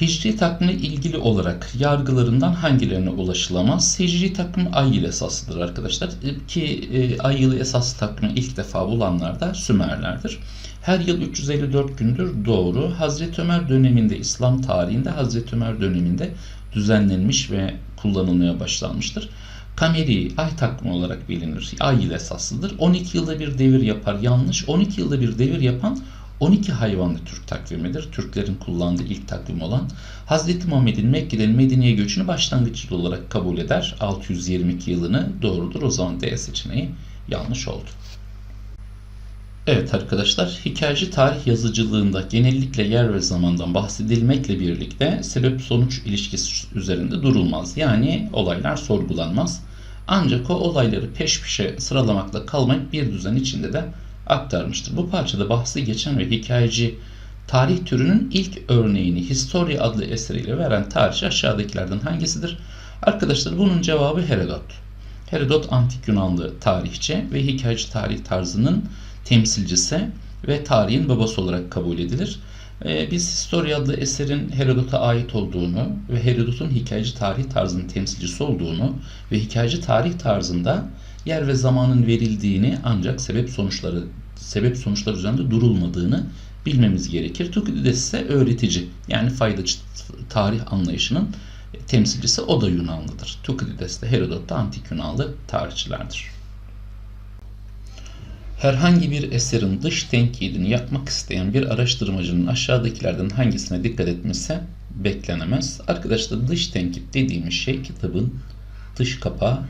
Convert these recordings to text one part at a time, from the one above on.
Hicri takvimle ilgili olarak yargılarından hangilerine ulaşılamaz? Hicri takvim ay yıl esasıdır arkadaşlar. Ki e, ay yılı esası takvimi ilk defa bulanlar da Sümerlerdir. Her yıl 354 gündür doğru. Hazreti Ömer döneminde İslam tarihinde Hazreti Ömer döneminde düzenlenmiş ve kullanılmaya başlanmıştır. Kameri ay takvimi olarak bilinir. Ay yıl esaslıdır. 12 yılda bir devir yapar. Yanlış. 12 yılda bir devir yapan 12 hayvanlı Türk takvimidir. Türklerin kullandığı ilk takvim olan Hazreti Muhammed'in Mekke'den Medine'ye göçünü başlangıç yılı olarak kabul eder. 622 yılını doğrudur. O zaman D seçeneği yanlış oldu. Evet arkadaşlar, hikayeci tarih yazıcılığında genellikle yer ve zamandan bahsedilmekle birlikte sebep-sonuç ilişkisi üzerinde durulmaz. Yani olaylar sorgulanmaz. Ancak o olayları peş peşe sıralamakla kalmayıp bir düzen içinde de aktarmıştır. Bu parçada bahsi geçen ve hikayeci tarih türünün ilk örneğini Historia adlı eseriyle veren tarihçi aşağıdakilerden hangisidir? Arkadaşlar bunun cevabı Herodot. Herodot antik Yunanlı tarihçi ve hikayeci tarih tarzının temsilcisi ve tarihin babası olarak kabul edilir. Ee, biz Historia adlı eserin Herodot'a ait olduğunu ve Herodot'un hikayeci tarih tarzının temsilcisi olduğunu ve hikayeci tarih tarzında yer ve zamanın verildiğini ancak sebep sonuçları sebep sonuçlar üzerinde durulmadığını bilmemiz gerekir. Tukidides ise öğretici yani faydacı tarih anlayışının temsilcisi o da Yunanlıdır. Tukidides de Herodot da antik Yunanlı tarihçilerdir. Herhangi bir eserin dış tenkidini yapmak isteyen bir araştırmacının aşağıdakilerden hangisine dikkat etmesi beklenemez. Arkadaşlar dış tenkit dediğimiz şey kitabın dış kapağı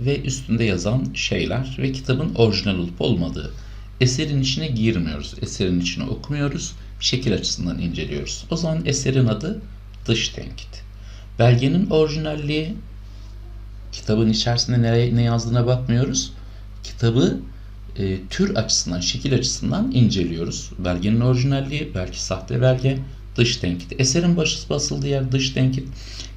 ve üstünde yazan şeyler ve kitabın orijinal olup olmadığı. Eserin içine girmiyoruz. Eserin içine okumuyoruz. Şekil açısından inceliyoruz. O zaman eserin adı dış tenkit. Belgenin orijinalliği kitabın içerisinde ne, ne yazdığına bakmıyoruz. Kitabı e, tür açısından, şekil açısından inceliyoruz. Belgenin orijinalliği, belki sahte belge, dış tenkit. Eserin başı basıldığı yer dış tenkit.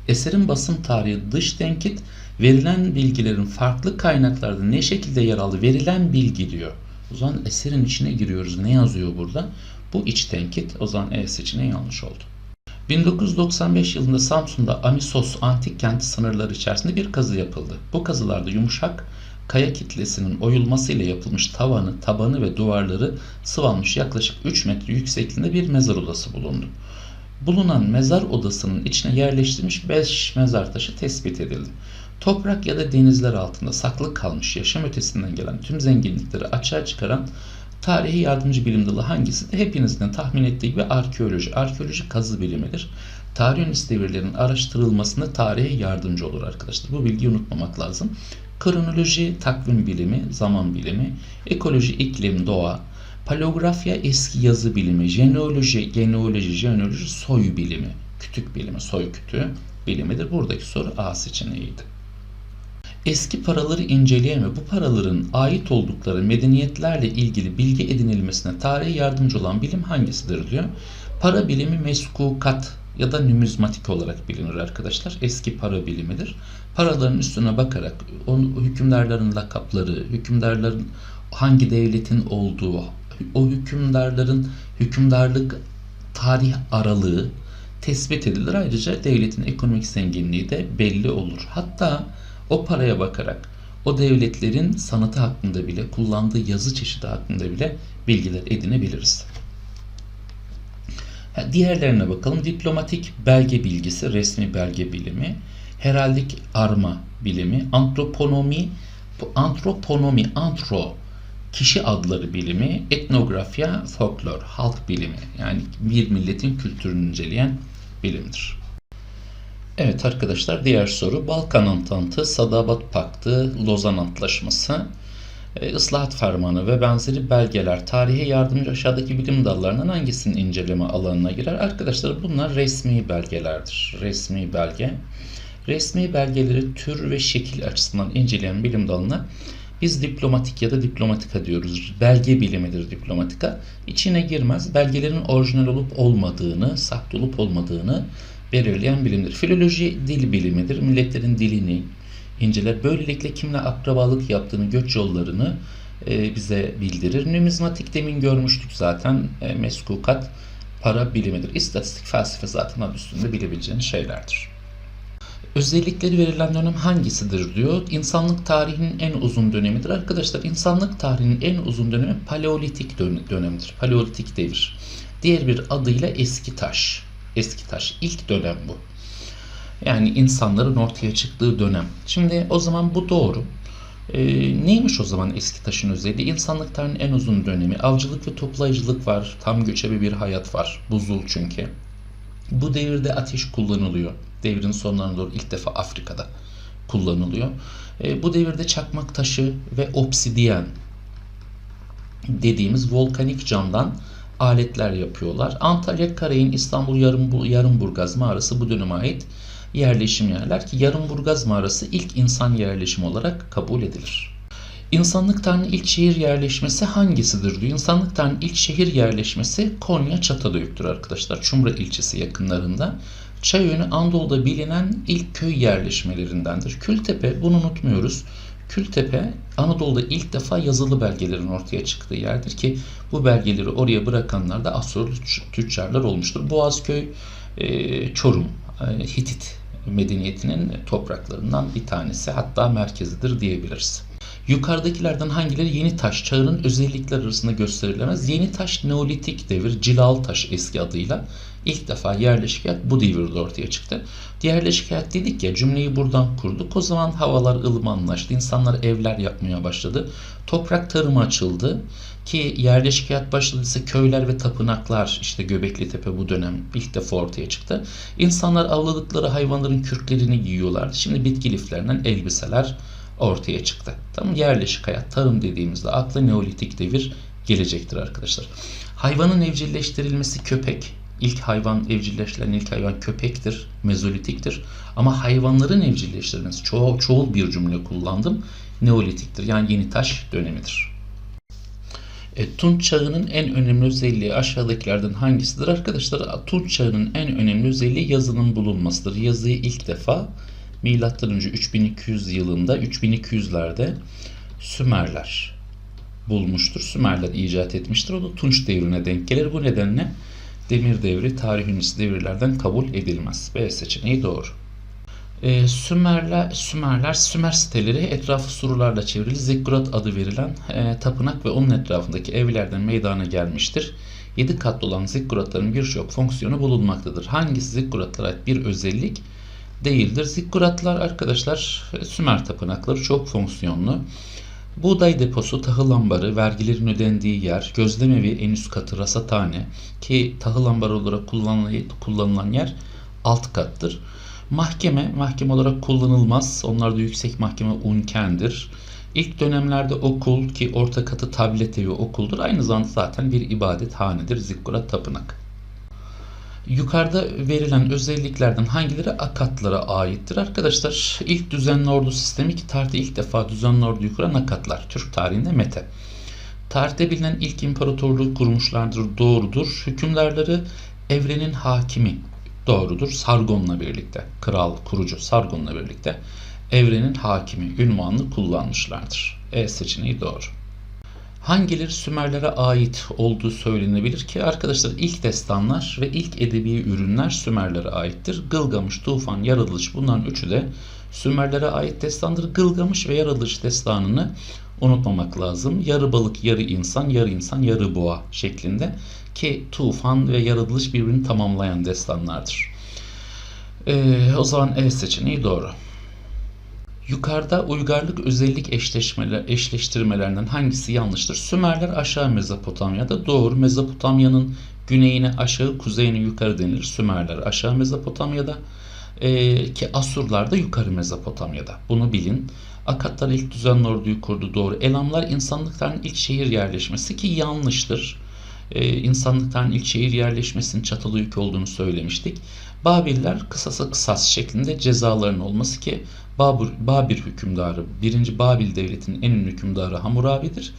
Eserin basım tarihi dış tenkit. Verilen bilgilerin farklı kaynaklarda ne şekilde yer aldı? Verilen bilgi diyor. O zaman eserin içine giriyoruz. Ne yazıyor burada? Bu iç tenkit. O zaman E seçeneği yanlış oldu. 1995 yılında Samsun'da Amisos antik kenti sınırları içerisinde bir kazı yapıldı. Bu kazılarda yumuşak kaya kitlesinin oyulmasıyla yapılmış tavanı, tabanı ve duvarları sıvanmış yaklaşık 3 metre yüksekliğinde bir mezar odası bulundu. Bulunan mezar odasının içine yerleştirilmiş 5 mezar taşı tespit edildi. Toprak ya da denizler altında saklı kalmış yaşam ötesinden gelen tüm zenginlikleri açığa çıkaran tarihi yardımcı bilim dalı hangisi de hepinizin tahmin ettiği gibi arkeoloji. Arkeoloji kazı bilimidir. Tarih öncesi devirlerin araştırılmasında tarihe yardımcı olur arkadaşlar. Bu bilgiyi unutmamak lazım. Kronoloji takvim bilimi, zaman bilimi, ekoloji iklim, doğa, paleografya eski yazı bilimi, jeneoloji, genealoji, jeneoloji soy bilimi, kütük bilimi, soy kütüğü bilimidir. Buradaki soru A seçeneğiydi. Eski paraları inceleyen ve bu paraların ait oldukları medeniyetlerle ilgili bilgi edinilmesine tarihe yardımcı olan bilim hangisidir diyor. Para bilimi meskukat ya da numizmatik olarak bilinir arkadaşlar. Eski para bilimidir. Paraların üstüne bakarak o hükümdarların lakapları, hükümdarların hangi devletin olduğu, o hükümdarların hükümdarlık tarih aralığı tespit edilir. Ayrıca devletin ekonomik zenginliği de belli olur. Hatta o paraya bakarak o devletlerin sanatı hakkında bile kullandığı yazı çeşidi hakkında bile bilgiler edinebiliriz. Diğerlerine bakalım. Diplomatik belge bilgisi, resmi belge bilimi, heraldik arma bilimi, antroponomi, antroponomi, antro kişi adları bilimi, etnografya, folklor, halk bilimi yani bir milletin kültürünü inceleyen bilimdir. Evet arkadaşlar diğer soru Balkan Antantı, Sadabat Paktı, Lozan Antlaşması, e, ıslahat Fermanı ve benzeri belgeler tarihe yardımcı aşağıdaki bilim dallarından hangisinin inceleme alanına girer? Arkadaşlar bunlar resmi belgelerdir. Resmi belge. Resmi belgeleri tür ve şekil açısından inceleyen bilim dalına biz diplomatik ya da diplomatika diyoruz. Belge bilimidir diplomatika. İçine girmez. Belgelerin orijinal olup olmadığını, sahte olup olmadığını belirleyen bilimdir. Filoloji dil bilimidir. Milletlerin dilini inceler. Böylelikle kimle akrabalık yaptığını, göç yollarını e, bize bildirir. Numizmatik demin görmüştük zaten. E, meskukat para bilimidir. İstatistik, felsefe zaten adı üstünde bilebileceğiniz şeylerdir. Özellikleri verilen dönem hangisidir diyor. İnsanlık tarihinin en uzun dönemidir. Arkadaşlar insanlık tarihinin en uzun dönemi paleolitik dön- dönemidir. Paleolitik devir. Diğer bir adıyla eski taş. Eski taş. İlk dönem bu. Yani insanların ortaya çıktığı dönem. Şimdi o zaman bu doğru. Ee, neymiş o zaman eski taşın özelliği? İnsanlık tarihinin en uzun dönemi. Avcılık ve toplayıcılık var. Tam göçebe bir hayat var. Buzul çünkü. Bu devirde ateş kullanılıyor. Devrin sonlarına doğru ilk defa Afrika'da kullanılıyor. E, bu devirde çakmak taşı ve obsidiyen dediğimiz volkanik camdan aletler yapıyorlar. Antalya, Karayın, İstanbul, Yarım, Yarımburgaz mağarası bu döneme ait yerleşim yerler ki Yarımburgaz mağarası ilk insan yerleşimi olarak kabul edilir. İnsanlık tarihinin ilk şehir yerleşmesi hangisidir diyor. İnsanlık tarihinin ilk şehir yerleşmesi Konya Çatalhöyük'tür arkadaşlar. Çumra ilçesi yakınlarında. Çayönü Anadolu'da bilinen ilk köy yerleşmelerindendir. Kültepe bunu unutmuyoruz. Kültepe Anadolu'da ilk defa yazılı belgelerin ortaya çıktığı yerdir ki bu belgeleri oraya bırakanlar da Asurlu tüccarlar olmuştur. Boğazköy, Çorum, Hitit medeniyetinin topraklarından bir tanesi hatta merkezidir diyebiliriz. Yukarıdakilerden hangileri yeni taş çağının özellikler arasında gösterilemez? Yeni taş Neolitik devir, Cilal taş eski adıyla ilk defa yerleşik hayat bu devirde ortaya çıktı. Yerleşik hayat dedik ya cümleyi buradan kurduk. O zaman havalar ılımanlaştı. insanlar evler yapmaya başladı. Toprak tarımı açıldı ki yerleşik hayat başladıysa köyler ve tapınaklar işte Göbekli Tepe bu dönem ilk defa ortaya çıktı. İnsanlar avladıkları hayvanların kürklerini giyiyorlardı. Şimdi bitki liflerinden elbiseler ortaya çıktı. Tamam yerleşik hayat, tarım dediğimizde akla Neolitik devir gelecektir arkadaşlar. Hayvanın evcilleştirilmesi köpek. İlk hayvan evcilleştirilen ilk hayvan köpektir, mezolitiktir. Ama hayvanların evcilleştirilmesi çoğul, çoğul bir cümle kullandım. Neolitiktir yani yeni taş dönemidir. E, Tunç çağının en önemli özelliği aşağıdakilerden hangisidir? Arkadaşlar Tunç çağının en önemli özelliği yazının bulunmasıdır. Yazıyı ilk defa Milattan önce 3200 yılında 3200'lerde Sümerler bulmuştur. Sümerler icat etmiştir. O da Tunç devrine denk gelir. Bu nedenle Demir devri tarih öncesi devirlerden kabul edilmez. B seçeneği doğru. E, Sümerler, Sümerler, Sümer siteleri etrafı surlarla çevrili Zikkurat adı verilen e, tapınak ve onun etrafındaki evlerden meydana gelmiştir. 7 katlı olan zikkuratların birçok fonksiyonu bulunmaktadır. Hangisi zikkuratlara ait bir özellik değildir? Zikkuratlar arkadaşlar Sümer tapınakları çok fonksiyonlu. Buğday deposu, tahıl ambarı, vergilerin ödendiği yer, gözlemevi en üst katı rasathane ki tahıl ambarı olarak kullanılan yer alt kattır. Mahkeme, mahkeme olarak kullanılmaz. Onlar da yüksek mahkeme unkendir. İlk dönemlerde okul ki orta katı tablet evi okuldur. Aynı zamanda zaten bir ibadethanedir. Zikkurat tapınak. Yukarıda verilen özelliklerden hangileri akatlara aittir? Arkadaşlar ilk düzenli ordu sistemi ki tarihte ilk defa düzenli orduyu kuran akatlar. Türk tarihinde Mete. Tarihte bilinen ilk imparatorluğu kurmuşlardır. Doğrudur. Hükümdarları evrenin hakimi. Doğrudur. Sargon'la birlikte. Kral, kurucu Sargon'la birlikte evrenin hakimi ünvanını kullanmışlardır. E seçeneği doğru. Hangileri Sümerlere ait olduğu söylenebilir ki arkadaşlar ilk destanlar ve ilk edebi ürünler Sümerlere aittir. Gılgamış, Tufan, Yaratılış bunların üçü de Sümerlere ait destandır. Gılgamış ve Yaratılış destanını unutmamak lazım. Yarı balık, yarı insan, yarı insan, yarı boğa şeklinde ki Tufan ve Yaratılış birbirini tamamlayan destanlardır. Ee, o zaman E seçeneği doğru. Yukarıda uygarlık özellik eşleşmeler, eşleştirmelerinden hangisi yanlıştır? Sümerler aşağı Mezopotamya'da doğru. Mezopotamya'nın güneyine aşağı, kuzeyine yukarı denilir. Sümerler aşağı Mezopotamya'da ee, ki Asurlar da yukarı Mezopotamya'da. Bunu bilin. Akatlar ilk düzenli orduyu kurdu doğru. Elamlar insanlıktan ilk şehir yerleşmesi ki yanlıştır. Ee, insanlıktan ilk şehir yerleşmesinin Çatalhöyük olduğunu söylemiştik. Babiller kısasa kısas şeklinde cezaların olması ki Babur, Babir hükümdarı, 1. Babil devletinin en ünlü hükümdarı Hammurabi'dir.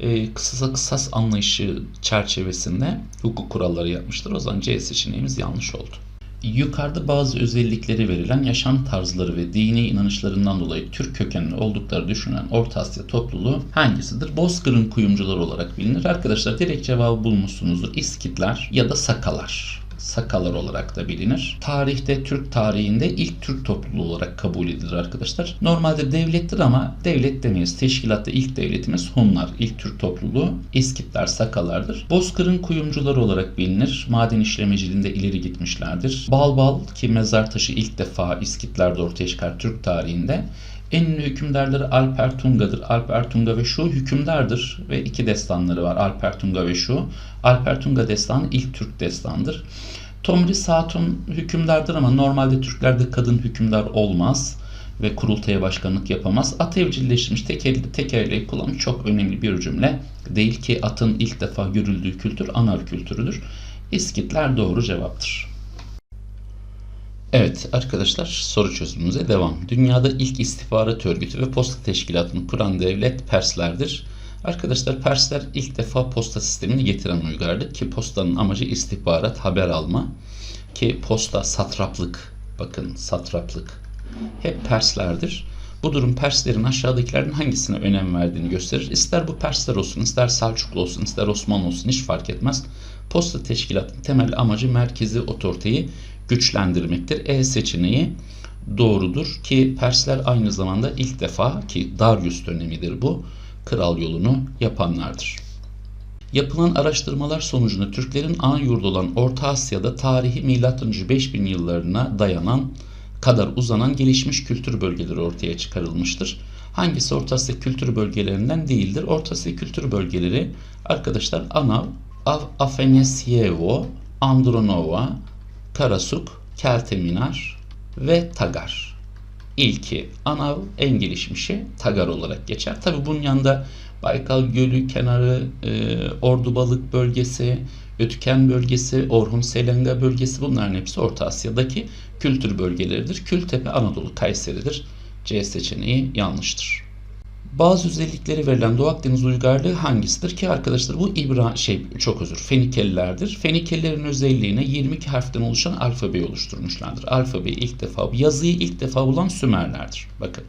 E, kısasa kısas anlayışı çerçevesinde hukuk kuralları yapmıştır. O zaman C seçeneğimiz yanlış oldu. Yukarıda bazı özellikleri verilen yaşam tarzları ve dini inanışlarından dolayı Türk kökenli oldukları düşünülen Orta Asya topluluğu hangisidir? Bozkır'ın kuyumcuları olarak bilinir. Arkadaşlar direkt cevabı bulmuşsunuzdur. İskitler ya da Sakalar. Sakalar olarak da bilinir. Tarihte Türk tarihinde ilk Türk topluluğu olarak kabul edilir arkadaşlar. Normalde devlettir ama devlet demeyiz. Teşkilatta ilk devletimiz Hunlar. ilk Türk topluluğu İskitler, Sakalardır. Bozkır'ın kuyumcuları olarak bilinir. Maden işlemeciliğinde ileri gitmişlerdir. Balbal ki mezar taşı ilk defa İskitlerde ortaya çıkar Türk tarihinde. En ünlü hükümdarları Alper Tunga'dır. Alper Tunga ve Şu hükümdardır ve iki destanları var Alper Tunga ve Şu. Alper Tunga destanı ilk Türk destandır. Tomris Hatun hükümdardır ama normalde Türklerde kadın hükümdar olmaz ve kurultaya başkanlık yapamaz. At evcilleştirmiş tek elle tek elle kullanmış çok önemli bir cümle. Değil ki atın ilk defa görüldüğü kültür anar kültürüdür. İskitler doğru cevaptır. Evet arkadaşlar soru çözümümüze devam. Dünyada ilk istihbarat örgütü ve posta teşkilatını kuran devlet Perslerdir. Arkadaşlar Persler ilk defa posta sistemini getiren uygardı ki postanın amacı istihbarat, haber alma ki posta satraplık bakın satraplık hep Perslerdir. Bu durum Perslerin aşağıdakilerden hangisine önem verdiğini gösterir. İster bu Persler olsun, ister Selçuklu olsun, ister Osmanlı olsun hiç fark etmez. Posta teşkilatının temel amacı merkezi otoriteyi güçlendirmektir. E seçeneği doğrudur ki Persler aynı zamanda ilk defa ki Darius dönemidir bu kral yolunu yapanlardır. Yapılan araştırmalar sonucunda Türklerin ana yurdu olan Orta Asya'da tarihi M.Ö. 5000 yıllarına dayanan kadar uzanan gelişmiş kültür bölgeleri ortaya çıkarılmıştır. Hangisi Orta Asya kültür bölgelerinden değildir? Orta Asya kültür bölgeleri arkadaşlar Anav, Afenasyevo, Andronova, Karasuk, Kelteminar ve Tagar. İlki Anav en gelişmişi Tagar olarak geçer. Tabi bunun yanında Baykal Gölü kenarı, e, Ordubalık bölgesi, Ötüken bölgesi, Orhun Selenga bölgesi bunların hepsi Orta Asya'daki kültür bölgeleridir. Kültepe Anadolu Kayseri'dir. C seçeneği yanlıştır. Bazı özellikleri verilen Doğu Akdeniz uygarlığı hangisidir ki arkadaşlar bu İbra şey çok özür Fenikelilerdir. Fenikelilerin özelliğine 22 harften oluşan alfabeyi oluşturmuşlardır. Alfabeyi ilk defa yazıyı ilk defa bulan Sümerlerdir. Bakın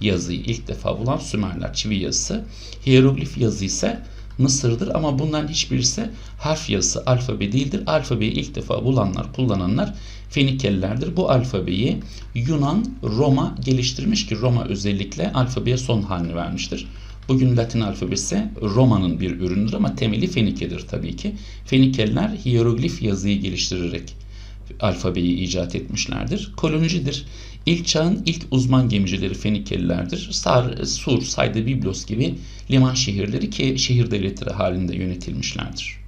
yazıyı ilk defa bulan Sümerler çivi yazısı. Hieroglif yazı ise Mısır'dır ama bunların hiçbirisi harf yazısı alfabe değildir. Alfabeyi ilk defa bulanlar, kullananlar Fenikelilerdir. Bu alfabeyi Yunan, Roma geliştirmiş ki Roma özellikle alfabeye son halini vermiştir. Bugün Latin alfabesi Roma'nın bir ürünüdür ama temeli Fenike'dir tabii ki. Fenikeliler hieroglif yazıyı geliştirerek alfabeyi icat etmişlerdir. Kolonicidir. İlk çağın ilk uzman gemicileri Fenikelilerdir. Sar, Sur, Sayda, Biblos gibi liman şehirleri ki şehir devletleri halinde yönetilmişlerdir.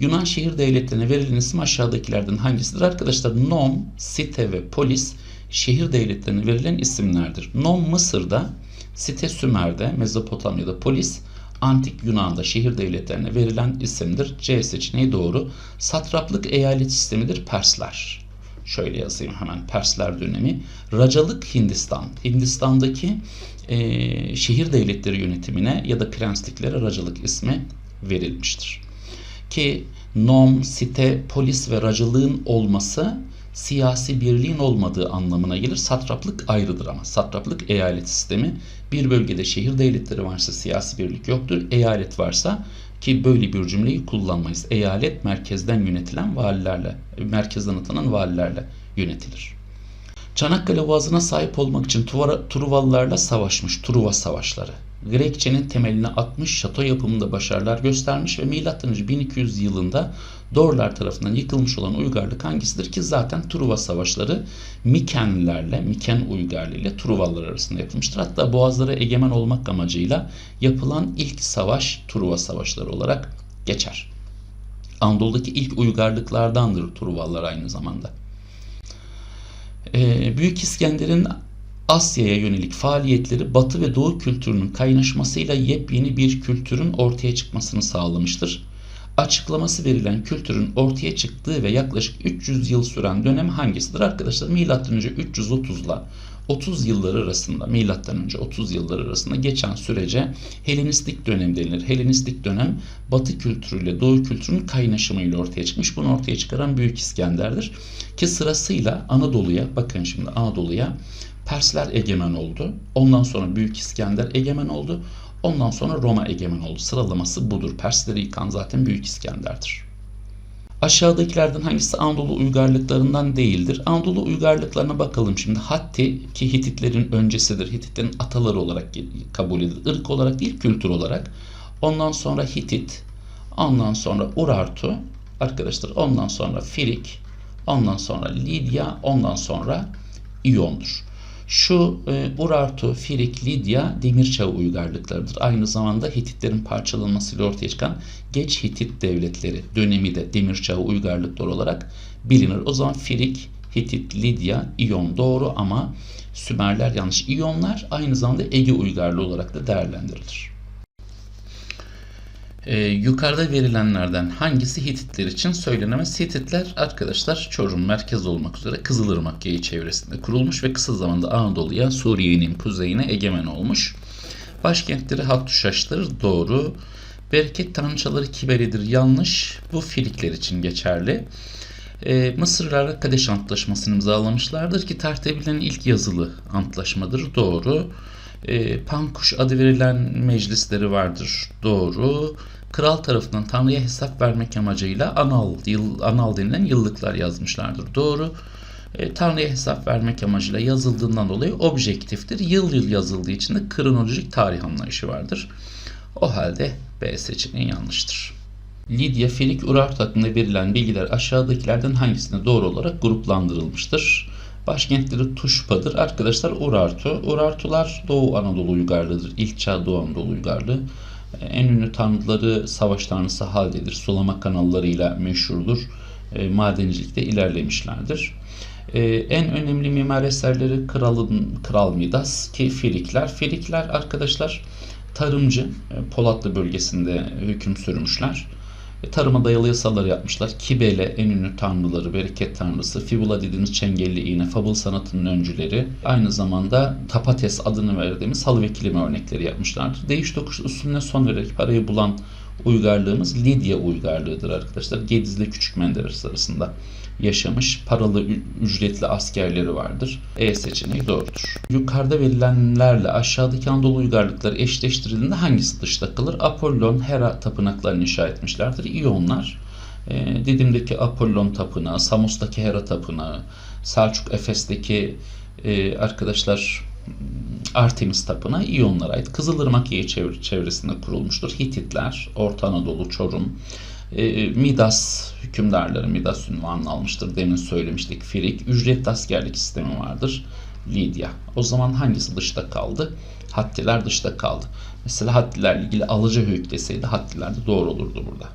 Yunan şehir devletlerine verilen isim aşağıdakilerden hangisidir? Arkadaşlar Nom, Site ve Polis şehir devletlerine verilen isimlerdir. Nom Mısır'da, Site Sümer'de, Mezopotamya'da Polis, Antik Yunan'da şehir devletlerine verilen isimdir. C seçeneği doğru. Satraplık eyalet sistemidir Persler. Şöyle yazayım hemen Persler dönemi. Racalık Hindistan. Hindistan'daki e, şehir devletleri yönetimine ya da prensliklere racalık ismi verilmiştir. Ki nom, site, polis ve racalığın olması siyasi birliğin olmadığı anlamına gelir. Satraplık ayrıdır ama. Satraplık eyalet sistemi. Bir bölgede şehir devletleri varsa siyasi birlik yoktur. Eyalet varsa ki böyle bir cümleyi kullanmayız. Eyalet merkezden yönetilen valilerle, merkezden atanan valilerle yönetilir. Çanakkale Boğazı'na sahip olmak için Truvalılarla savaşmış Truva Savaşları. Grekçenin temelini atmış, şato yapımında başarılar göstermiş ve M.Ö. 1200 yılında Dorlar tarafından yıkılmış olan uygarlık hangisidir ki zaten Truva savaşları Mikenlilerle, Miken uygarlığı ile Truvalılar arasında yapılmıştır. Hatta boğazlara egemen olmak amacıyla yapılan ilk savaş Truva savaşları olarak geçer. Anadolu'daki ilk uygarlıklardandır Truvalılar aynı zamanda. Ee, Büyük İskender'in Asya'ya yönelik faaliyetleri Batı ve Doğu kültürünün kaynaşmasıyla yepyeni bir kültürün ortaya çıkmasını sağlamıştır. Açıklaması verilen kültürün ortaya çıktığı ve yaklaşık 300 yıl süren dönem hangisidir arkadaşlar? Milattan önce 330 ile 30 yılları arasında milattan önce 30 yılları arasında geçen sürece Helenistik dönem denilir. Helenistik dönem Batı kültürüyle Doğu kültürünün kaynaşımıyla ortaya çıkmış. Bunu ortaya çıkaran Büyük İskender'dir. Ki sırasıyla Anadolu'ya bakın şimdi Anadolu'ya Persler egemen oldu. Ondan sonra Büyük İskender egemen oldu. Ondan sonra Roma egemen oldu. Sıralaması budur. Persleri yıkan zaten Büyük İskender'dir. Aşağıdakilerden hangisi Anadolu uygarlıklarından değildir? Anadolu uygarlıklarına bakalım şimdi. Hatti ki Hititlerin öncesidir. Hititlerin ataları olarak kabul edilir. Irk olarak değil kültür olarak. Ondan sonra Hitit. Ondan sonra Urartu. Arkadaşlar ondan sonra Firik. Ondan sonra Lidya. Ondan sonra İyon'dur. Şu e, Urartu, Firik, Lidya demir çağı uygarlıklarıdır. Aynı zamanda Hititlerin parçalanmasıyla ortaya çıkan geç Hitit devletleri dönemi de demir çağı uygarlıklar olarak bilinir. O zaman Firik, Hitit, Lidya, İyon doğru ama Sümerler yanlış. İyonlar aynı zamanda Ege uygarlığı olarak da değerlendirilir. Ee, yukarıda verilenlerden hangisi Hititler için söylenemez? Hititler arkadaşlar Çorum merkez olmak üzere Kızılırmak yayı çevresinde kurulmuş ve kısa zamanda Anadolu'ya Suriye'nin kuzeyine egemen olmuş. Başkentleri Hattuşaş'tır. Doğru. Bereket tanrıçaları Kiberi'dir. Yanlış. Bu Firikler için geçerli. Ee, Mısırlarla Kadeş Antlaşması'nı imzalamışlardır ki tarihte ilk yazılı antlaşmadır. Doğru. Ee, Pankuş adı verilen meclisleri vardır. Doğru kral tarafından Tanrı'ya hesap vermek amacıyla anal, yıl, anal denilen yıllıklar yazmışlardır. Doğru. E, Tanrı'ya hesap vermek amacıyla yazıldığından dolayı objektiftir. Yıl yıl yazıldığı için de kronolojik tarih anlayışı vardır. O halde B seçeneği yanlıştır. Lidya Filik Urartu hakkında verilen bilgiler aşağıdakilerden hangisine doğru olarak gruplandırılmıştır? Başkentleri Tuşpa'dır. Arkadaşlar Urartu. Urartular Doğu Anadolu uygarlığıdır. İlk çağ Doğu Anadolu uygarlığı. En ünlü tanrıları savaş tanrısı Halde'dir. Sulama kanallarıyla meşhurdur. E, madencilikte ilerlemişlerdir. E, en önemli mimar eserleri Kralın, Kral Midas ki Firikler. Firikler arkadaşlar tarımcı e, Polatlı bölgesinde hüküm sürmüşler. E, tarıma dayalı yasaları yapmışlar. Kibele en ünlü tanrıları, bereket tanrısı, Fibula dediğimiz çengelli iğne, fabul sanatının öncüleri. Aynı zamanda Tapates adını verdiğimiz halı ve kilim örnekleri yapmışlardır. Değiş tokuş usulüne son vererek parayı bulan uygarlığımız Lidya uygarlığıdır arkadaşlar. Gediz'le Küçük Menderes arasında yaşamış paralı ücretli askerleri vardır. E seçeneği doğrudur. Yukarıda verilenlerle aşağıdaki Anadolu uygarlıkları eşleştirildiğinde hangisi dışta kalır? Apollon, Hera tapınaklarını inşa etmişlerdir. İyonlar, e, Didim'deki Apollon tapınağı, Samos'taki Hera tapınağı, Selçuk Efes'teki e, arkadaşlar Artemis Tapınağı İyonlara ait Kızılırmak Yayı çevresinde kurulmuştur. Hititler, Orta Anadolu, Çorum, e, Midas hükümdarları Midas ünvanını almıştır. Demin söylemiştik. Firik, ücretli askerlik sistemi vardır. Lidya. O zaman hangisi dışta kaldı? Hattiler dışta kaldı. Mesela Hattilerle ilgili alıcı hüküm deseydi Hattiler de doğru olurdu burada.